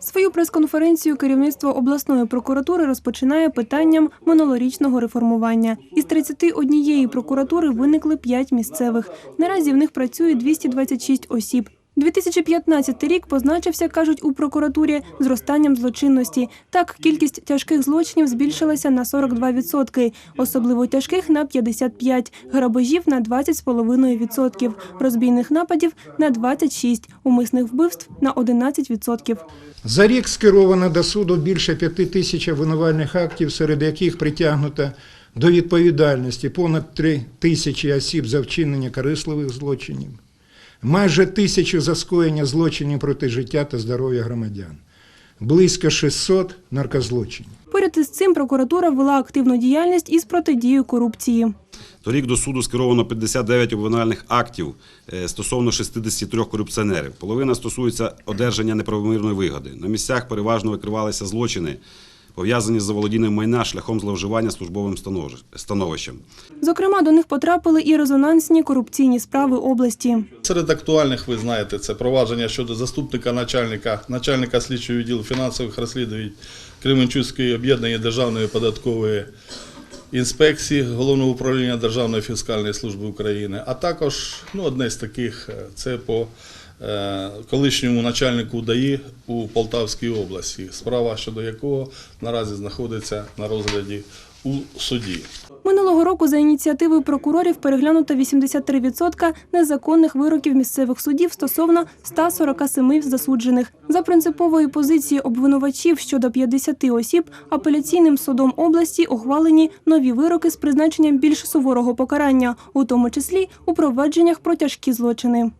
Свою прес-конференцію керівництво обласної прокуратури розпочинає питанням минулорічного реформування. Із 31 прокуратури виникли 5 місцевих. Наразі в них працює 226 осіб. 2015 рік позначився, кажуть у прокуратурі, зростанням злочинності. Так, кількість тяжких злочинів збільшилася на 42%, особливо тяжких – на 55%, грабежів – на 20,5%, розбійних нападів – на 26%, умисних вбивств – на 11%. За рік скеровано до суду більше п'яти тисяч обвинувальних актів, серед яких притягнуто до відповідальності понад три тисячі осіб за вчинення корисливих злочинів, майже тисячу за скоєння злочинів проти життя та здоров'я громадян, близько 600 наркозлочинів. Поряд із цим прокуратура вела активну діяльність із протидією корупції. Торік до суду скеровано 59 обвинувальних актів е, стосовно 63 корупціонерів. Половина стосується одержання неправомірної вигоди. На місцях переважно викривалися злочини, пов'язані з заволодінням майна шляхом зловживання службовим становищем. Зокрема, до них потрапили і резонансні корупційні справи області. Серед актуальних, ви знаєте, це провадження щодо заступника начальника, начальника слідчого відділу фінансових розслідувань Кременчуцької об'єднаної державної податкової інспекції Головного управління Державної фіскальної служби України, а також ну, одне з таких е, це по колишньому начальнику ДАІ у Полтавській області, справа щодо якого наразі знаходиться на розгляді у суді. Минулого року за ініціативою прокурорів переглянуто 83% незаконних вироків місцевих судів стосовно 147 засуджених. За принципової позиції обвинувачів щодо 50 осіб апеляційним судом області ухвалені нові вироки з призначенням більш суворого покарання, у тому числі у провадженнях про тяжкі злочини.